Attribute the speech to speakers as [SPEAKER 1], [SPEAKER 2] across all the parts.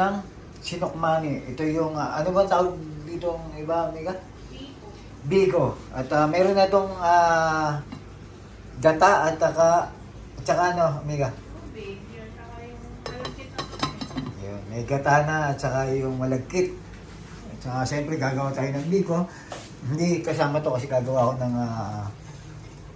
[SPEAKER 1] ng sinokmani. Ito yung, ah, ano ba tawag dito ang iba, Mika? Bigo. At ah, meron na itong ah, gata at saka, at saka ano, Mika? Yun, may gata na at saka yung malagkit. At saka siyempre gagawa tayo ng bigo. Hindi kasama to kasi gagawa ako ng ah,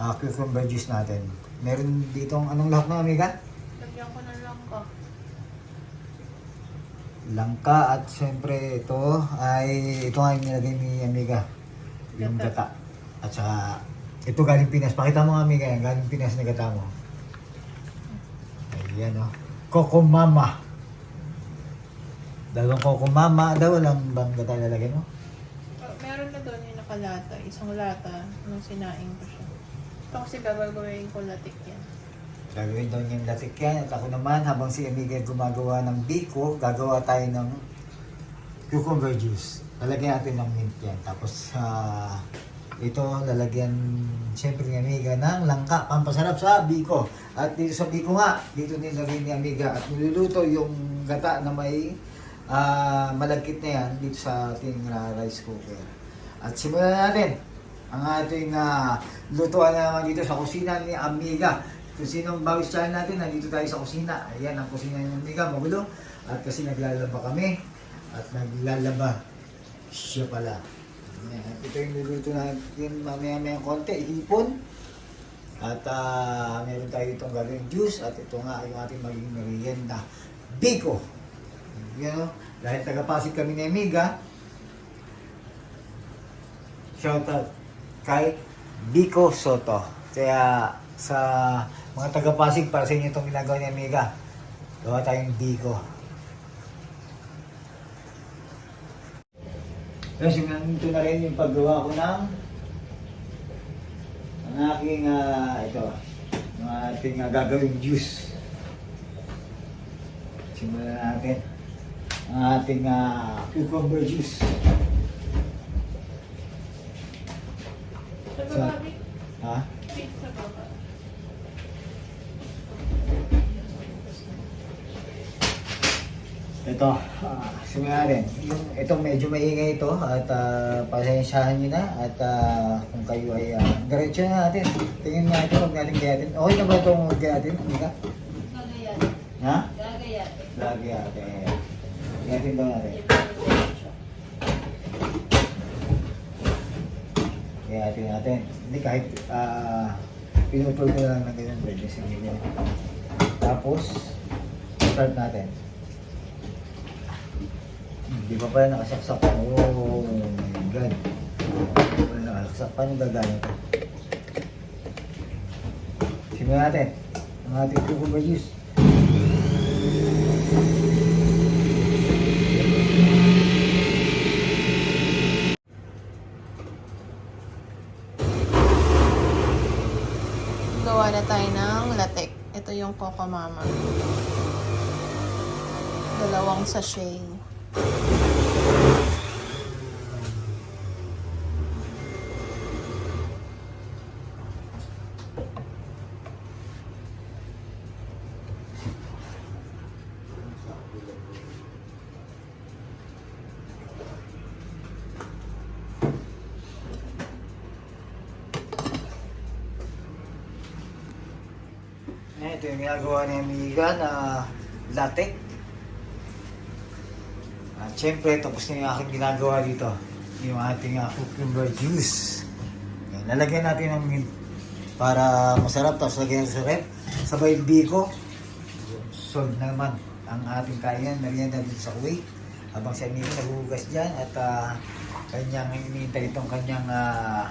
[SPEAKER 1] ah, cucumber juice natin. Meron ditong anong lahok na, Mika?
[SPEAKER 2] Lagyan ko na lang ka.
[SPEAKER 1] Langka at syempre ito ay ito nga yung nilagay ni Amiga yung gata. at saka ito galing Pinas. Pakita mo nga Amiga yan galing Pinas na gata mo. Ayan o Coco Mama. Dalawang Coco Mama. Daw walang bang gata lalagay mo?
[SPEAKER 2] Oh, meron na doon yung nakalata. Isang lata nung sinaing ko siya. Ito kasi gagawin ko latik yan.
[SPEAKER 1] Gagawin daw niya yung latik yan at ako naman habang si Amiga gumagawa ng biko gagawa tayo ng cucumber juice. Lalagyan natin ng mint yan. Tapos sa ito lalagyan siyempre ni Amiga ng langka. Pampasarap sa biko. At dito sa biko nga dito nilagay ni Amiga. At niluluto yung gata na may ah, malagkit na yan dito sa ating ah, rice cooker. At simulan natin ang ating ah, lutuan na naman dito sa kusina ni Amiga kung sinong bawis channel natin, nandito tayo sa kusina. Ayan, ang kusina ni Amiga, magulo. At kasi naglalaba kami. At naglalaba siya pala. Ayan, ito yung niluluto natin mamaya-maya konti. Hipon. At ah, meron tayo itong gagawin juice. At ito nga yung ating magiging merienda. Biko. Yan o. Dahil taga-pasig kami ni Amiga, shoutout kay Biko Soto. Kaya sa mga taga-Pasig, para sa inyo itong ginagawa ni Amiga. Gawa tayong Biko. Tapos yung nandito na rin yung paggawa ko ng ang aking, ah, ito, yung ating ah, gagawing juice. Simulan natin ang ating ah, cucumber juice.
[SPEAKER 2] Sa
[SPEAKER 1] Sa-
[SPEAKER 2] baba, Vic.
[SPEAKER 1] Ha?
[SPEAKER 2] Vic, sa baba.
[SPEAKER 1] Ito, ah, simulan natin. Yung, itong medyo maingay ito at uh, pasensyahan nyo na at ah, kung kayo ay uh, diretso na natin. Tingin natin huwag natin gayatin. Okay na ba itong huwag gayatin? Hindi ka?
[SPEAKER 3] Gagayatin.
[SPEAKER 1] Ha?
[SPEAKER 3] Gagayatin.
[SPEAKER 1] Lagi natin. Gayatin daw natin. Gayatin natin. Hindi kahit uh, pinutol ko lang ng ganyan pwede ganyan. Tapos, start natin. Hindi pa pala nakasaksak pa. Oh God. Hindi pa nakasaksak. Paano gagana ito? Simulan natin. Ang ating cucumber juice.
[SPEAKER 2] Gawa na tayo ng latik. Ito yung Coco Mama. Dalawang sachet.
[SPEAKER 1] Eh, ito yung ginagawa ni Amiga na latte. Syempre, tapos na yung aking ginagawa dito. Yung ating uh, cucumber juice. Yan, lalagyan natin ng mint para masarap. Tapos lagyan sa rep. Sabay biko. Solve naman ang ating kainan. Merienda dito sa Kuwait. Habang si Amiga naghuhugas dyan at ah, kanyang hinihintay itong kanyang uh,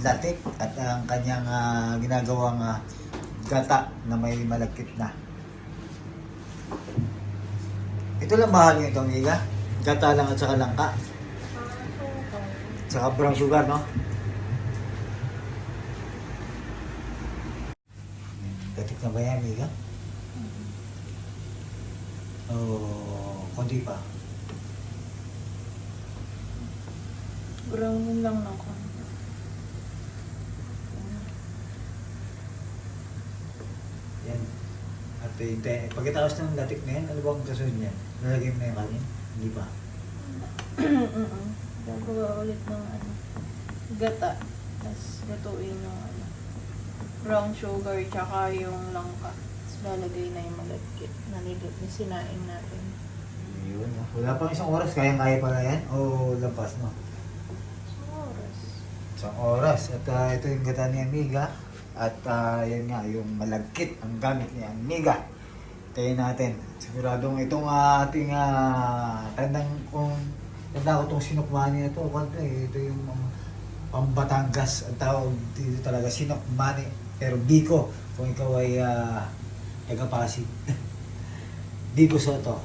[SPEAKER 1] latte at ang kanyang ah, ginagawang ah, gata na may malagkit na. Ito lang mahal nyo itong Miga. Gata lang at saka langka. Saka brown sugar, no? Gatik na ba yan, Miga? Oh, konti pa.
[SPEAKER 2] Brown lang ako.
[SPEAKER 1] Yan. At Tinte. Pagkatapos ng latik na yan, ano bang kasunod niyan? Lalagay mo na yung kanin? Hindi pa.
[SPEAKER 2] Mm-mm. Gagawa ulit ng ano, gata. Tapos lutuin yung ano, brown sugar tsaka yung langka. Tapos lalagay na yung malagkit na nilut na sinaing natin.
[SPEAKER 1] Yun. no? Wala pang isang oras. Kaya-kaya pala yan? O lampas, no?
[SPEAKER 2] Sa oras.
[SPEAKER 1] Isang oras. At ah, ito yung gata ni Amiga. At ah, yan nga, yung malagkit ang gamit ni Amiga. Tayo natin. Siguradong itong ah, ating ah, tandang kung tanda ko itong sinukmani na ito. Kanta eh. Ito yung um, pambatangas. Ang tawag dito talaga sinukmani. Pero Biko. Kung ikaw ay uh, taga-Pasig. Biko Soto.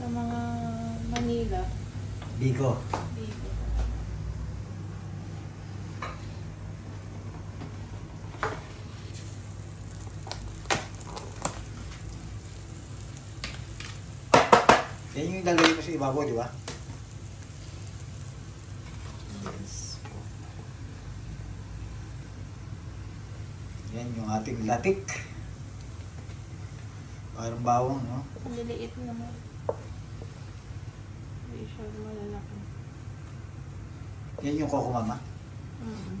[SPEAKER 2] Sa mga Manila,
[SPEAKER 1] Biko.
[SPEAKER 2] dito.
[SPEAKER 1] Yan yung ilalagay mo sa ibabaw, di ba? Yes. Yan yung ating latik. Parang bawang, no?
[SPEAKER 2] Ang liliit naman. Hindi siya malalaki.
[SPEAKER 1] Yan yung coco mama.
[SPEAKER 2] mm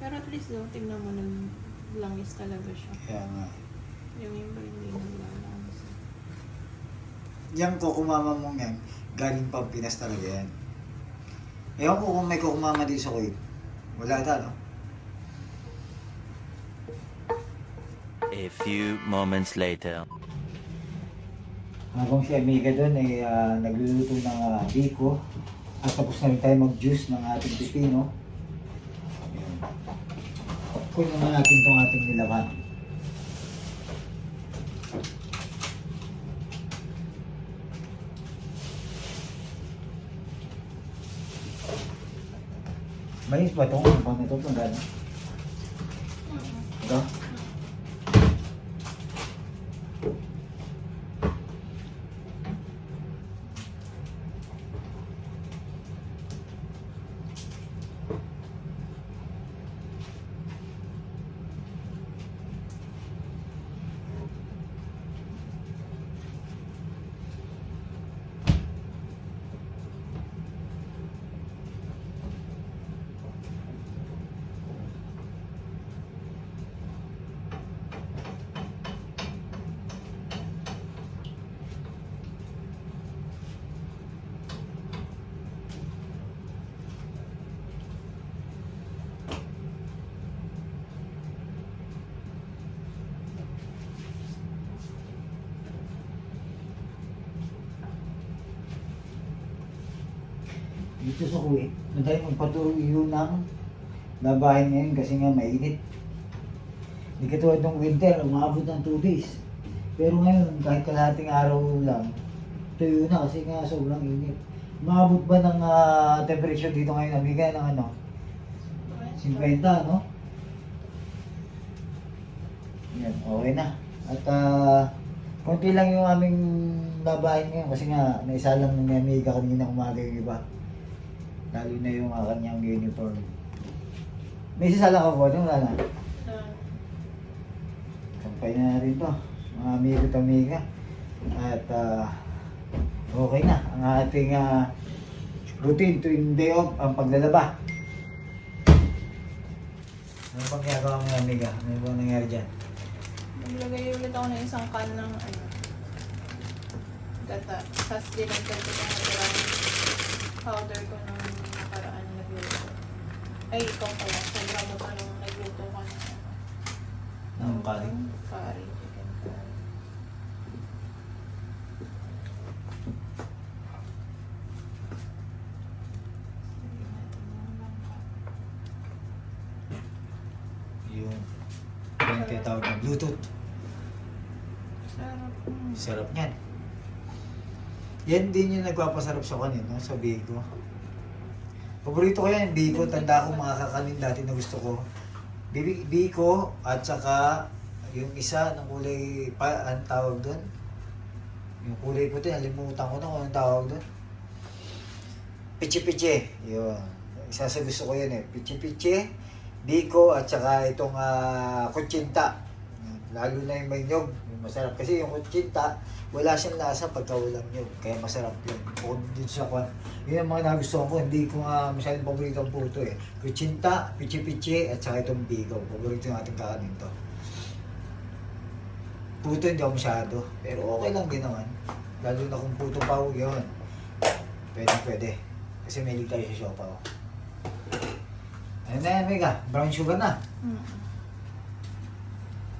[SPEAKER 2] Pero at least no, tingnan mo nang langis talaga siya.
[SPEAKER 1] Kaya nga.
[SPEAKER 2] Yung iba hindi nalalangis.
[SPEAKER 1] Yung coco mama mong yan, galing pa Pinas talaga yan. Ewan ko kung may coco mama dito sa Kuwait. Wala ata, no?
[SPEAKER 4] A few moments later.
[SPEAKER 1] Habang si Amiga doon ay ah, nagluluto ng uh, biko at tapos na rin tayo mag-juice ng ating pipino. Kunin na natin itong ating nilaban. Mais ba itong pang ito? Pang gano'n? Ito? Dito sa Kuwait, madali magpatuloy ng labahin ngayon kasi nga mainit. Hindi katulad ng winter, umabot ng 2 days. Pero ngayon, kahit kalahating araw lang, tuyo na kasi nga sobrang init. Umabot ba ng ah, temperature dito ngayon, amiga, ng ano? 50, no? Yan, okay na. At ah, konti lang yung aming labahin ngayon kasi nga naisa lang ni amiga kanina umaga yung iba. Lalo na yung uh, kanyang uniform. May sasala ka po, ano wala na? Sampay na rin to, mga amigo at amiga. At ah, okay na ang ating ah, routine tuwing day off, ang paglalaba. Ano pang ginagawa mo amiga? Ano bang nangyari dyan?
[SPEAKER 2] Naglagay ulit ako ng isang can ng ano, gata. Tapos dinagdag ko natirang powder ko ng. Ay, ikaw pala. Sobrang mo pa nung nagluto na.
[SPEAKER 1] Ng curry?
[SPEAKER 2] Curry, chicken curry.
[SPEAKER 1] Yung yung tinatawag ng Bluetooth.
[SPEAKER 2] Sarap.
[SPEAKER 1] Sarap niyan. Yan din yung nagpapasarap sa kanin, no? Sa Bigo. Paborito ko yan, Bigo. Tanda ko mga kakanin dati na gusto ko. Biko at saka yung isa ng kulay pa, ang tawag doon. Yung kulay puti, nalimutan ko na kung anong tawag doon. Pichi-pichi. Yun. Isa sa gusto ko yun eh. Pichi-pichi, Biko at saka itong uh, kutsinta. Lalo na yung may nyog, masarap. Kasi yung kutsinta, wala siyang lasa pagka walang nyog. Kaya masarap yun. Bukod dito sa kwan. Yun ang mga nagustuhan ko. Hindi ko nga masyadong paborito ang puto eh. Kutsinta, pichi-pichi, at saka itong bigaw. Paborito yung ating kakanin to. Puto hindi ako masyado. Pero okay lang din naman. Lalo na kung puto pa yun. Pwede, pwede. Kasi may tayo sa siopaw. Ano na yan, Mega? Brown sugar na.
[SPEAKER 2] Mm.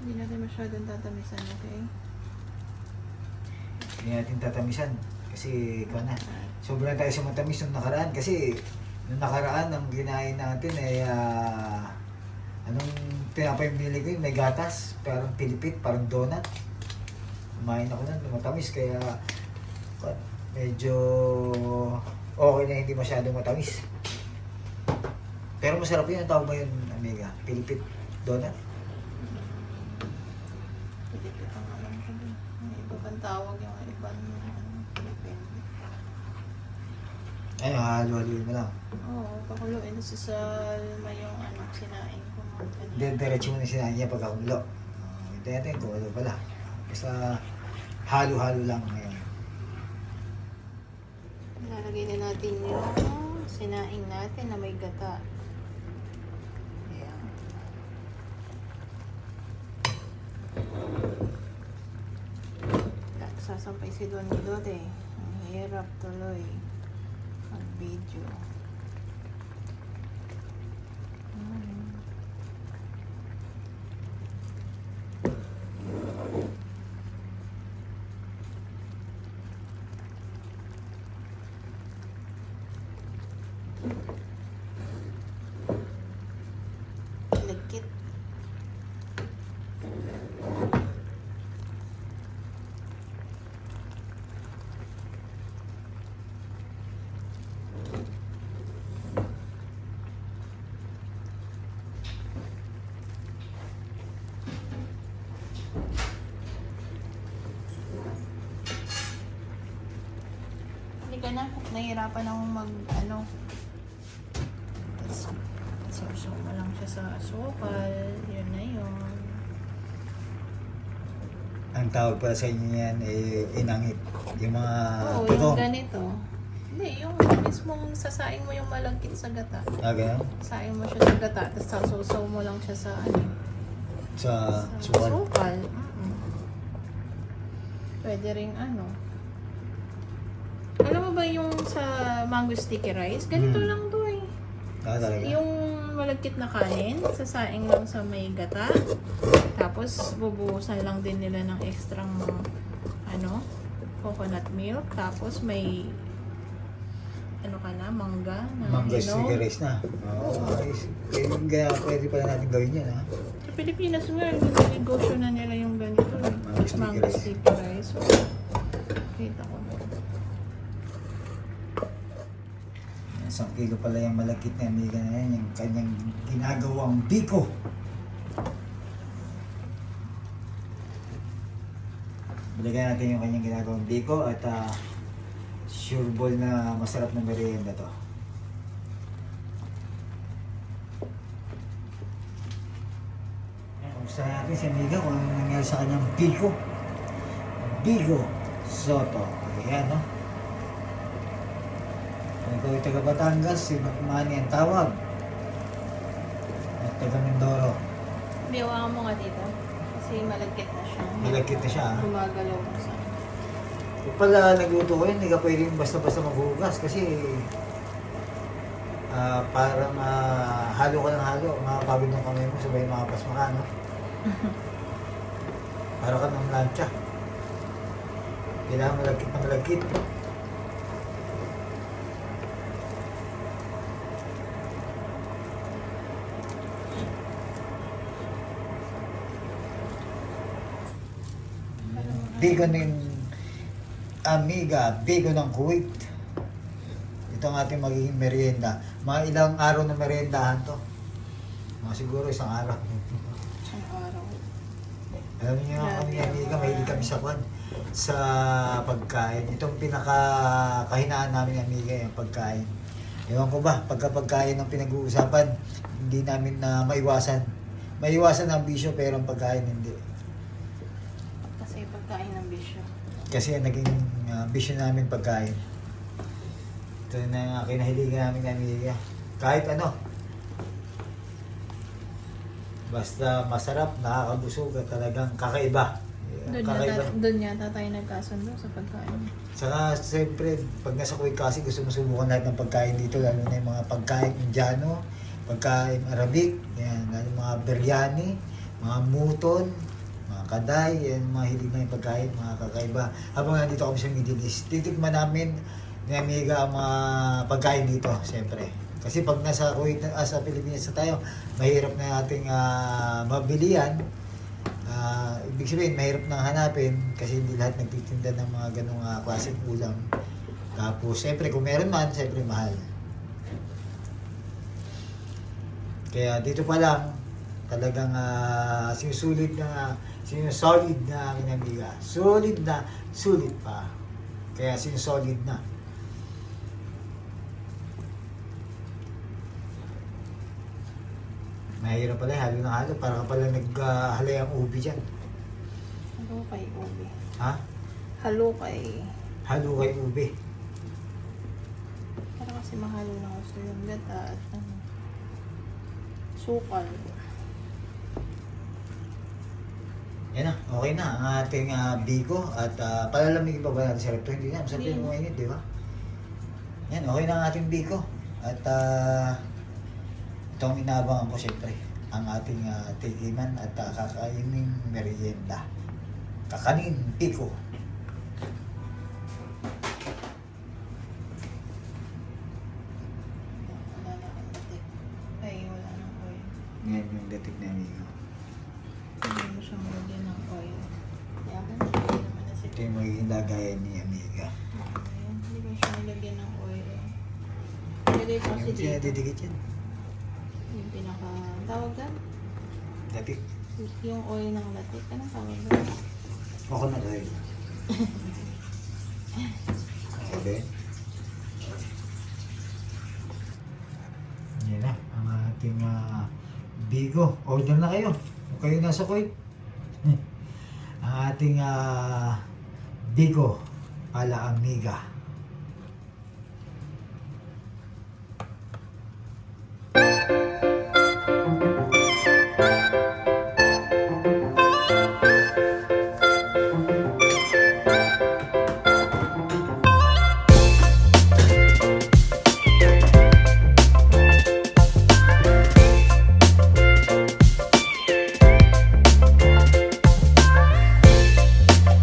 [SPEAKER 2] Hindi natin masyadong tatamisan, okay?
[SPEAKER 1] Hindi natin tatamisan. Kasi, kung na, sobrang tayo sa matamis nung nakaraan. Kasi, nung nakaraan, ang ginain natin ay, ah, anong binili ko yun, may gatas, parang pilipit, parang donut. Kumain ako nun, matamis, kaya, medyo okay na hindi masyadong matamis. Pero masarap yun, ang tawag ba yun, amiga? Pilipit donut?
[SPEAKER 2] Pilipit ang alam ko dun. May iba pang tawag yung ibang ano, Pilipino.
[SPEAKER 1] Ayun, halo-haloin mo lang.
[SPEAKER 2] Oo, pakuluin sa salma yung ano, sinaing ko mga kanina.
[SPEAKER 1] Then, diretso mo na sinahin niya pagkakulo. Uh, hintayin natin kung ano pala. Basta halo-halo lang ngayon.
[SPEAKER 2] Lalagay na natin yung sinaing natin na may gata. Ayan. Sasampay si Don Nidote. Ang hirap tuloy. Mag-video. Mm. Legit. Ka na. Nahihirapan akong mag, ano, Sausaw mo lang siya sa asukal. Yun na yun.
[SPEAKER 1] Ang tawag pala sa inyo yan, eh, inangit. Yung mga
[SPEAKER 2] Oo, yung ganito. Hindi, yung mismong sasaing mo yung malagkit sa gata.
[SPEAKER 1] Ah, ganun?
[SPEAKER 2] Sasaing mo siya sa gata, tapos sasusaw mo lang siya sa ano.
[SPEAKER 1] Sa
[SPEAKER 2] sa
[SPEAKER 1] suwal.
[SPEAKER 2] asukal. Mm-mm. Pwede ring ano. Ba yung sa mango sticky rice? Ganito
[SPEAKER 1] Mm.
[SPEAKER 2] lang to eh.
[SPEAKER 1] Ah, talaga?
[SPEAKER 2] Yung malagkit na kanin, sasaing lang sa may gata. Tapos, bubuhusan lang din nila ng extra ano, coconut milk. Tapos, may ano ka na, mangga na
[SPEAKER 1] Mango
[SPEAKER 2] hinog.
[SPEAKER 1] sticky rice na. Oo, ayos. Eh, kaya pwede pala natin gawin yan, ha?
[SPEAKER 2] Sa Pilipinas nga, negosyo na nila yung ganito. eh.
[SPEAKER 1] Mango sticky
[SPEAKER 2] Mango
[SPEAKER 1] rice.
[SPEAKER 2] sticky rice. So, kita ko.
[SPEAKER 1] Isang kilo pala yung malakit na amiga na yan, yung kanyang ginagawang biko. Balikan natin yung kanyang ginagawang biko at ah, sure ball na masarap na merienda to. Kumusta natin si amiga kung ano nangyari sa kanyang biko. Bigo Soto. Ayan, no? Kung ikaw ay taga Batangas, si Makmani ang tawag. At taga Mindoro.
[SPEAKER 2] Biyawakan mo nga dito. Kasi malagkit na siya.
[SPEAKER 1] Malagkit na siya, ah.
[SPEAKER 2] Gumagalaw ko sa
[SPEAKER 1] Kung pala nagluto ko yun, hindi ka pwedeng basta-basta maghugas kasi ah para mahalo ka ng halo, makapagod ng kamay mo, sabay makapas maka, no? para ka ng lancha. Kailangan malagkit na malagkit. Bigo ng Amiga, Bigo ng Kuwait. Ito ang ating magiging merienda. Mga ilang araw na meriendahan to. Mga siguro isang araw.
[SPEAKER 2] isang araw.
[SPEAKER 1] Alam niyo kami amiga, mahilig kami sa kwan sa pagkain. Itong pinaka kahinaan namin amiga yung pagkain. Ewan ko ba, pagka pagkain ang pinag-uusapan, hindi namin na maiwasan. Maiwasan ang bisyo pero ang pagkain hindi.
[SPEAKER 2] Pagkain ng bisyo.
[SPEAKER 1] Kasi naging uh, vision namin pagkain. Ito na ang kinahiligan namin ni Amelia. Kahit ano. Basta masarap, nakakabusog at talagang kakaiba.
[SPEAKER 2] Doon
[SPEAKER 1] kakaiba.
[SPEAKER 2] yata, doon yata tayo nagkasundo sa pagkain.
[SPEAKER 1] Saka siyempre, pag nasa Kuwait kasi gusto mo subukan lahat ng pagkain dito, lalo na yung mga pagkain Indiano, pagkain Arabic, yan, lalo yung mga biryani, mga muton, kaday, yan, mga hilig na yung pagkain, mga kakaiba. Habang nandito kami sa Middle East, titikman namin ni Amiga ang mga pagkain dito, siyempre. Kasi pag nasa Kuwait, ah, sa Pilipinas na tayo, mahirap na nating ah, mabilihan. Ah, ibig sabihin, mahirap nang hanapin kasi hindi lahat nagtitinda ng mga ganong uh, klaseng ulam. Tapos, siyempre, kung meron man, siyempre mahal. Kaya dito pa lang, talagang uh, sinusulit na, sinusolid na aming amiga. Solid na, sulit pa. Kaya sinusolid na. Mahirap pala, halo na halo. Para ka pala naghalay ang ubi dyan.
[SPEAKER 2] Halo kay Ubi.
[SPEAKER 1] Ha?
[SPEAKER 2] Halo kay...
[SPEAKER 1] Halo kay ube.
[SPEAKER 2] Para kasi mahalo ng gusto yung gata at ano, sukal.
[SPEAKER 1] Yan na, okay na ang ating uh, bigo at uh, palalamigin pa ba natin sa recto? Hindi na,
[SPEAKER 2] Hindi.
[SPEAKER 1] yung mainit, di ba? Yan, okay na ang ating bigo. At uh, itong inaabangan ko siyempre, ang ating uh, tikiman at uh, kakainin merienda. Kakanin,
[SPEAKER 2] nang oil.
[SPEAKER 1] Yan yung dating na amigo.
[SPEAKER 2] Hindi mo siya malagyan ng oil. Mo, hindi naman na
[SPEAKER 1] Ito yung magiging lagayan ni Amiga.
[SPEAKER 2] Ayan, Hindi ko siya nilagyan ng oil. Pwede po kasi
[SPEAKER 1] Yung
[SPEAKER 2] dito.
[SPEAKER 1] sinadidikit yan.
[SPEAKER 2] Yung pinaka... Tawag ka?
[SPEAKER 1] Datik.
[SPEAKER 2] Yung oil ng latik. Anong tawag ka?
[SPEAKER 1] Ako na oil. Okay. Yan na, ang ating ah, bigo. Order na kayo. Kung kayo nasa Kuwait. ang ating ah, bigo pala amiga.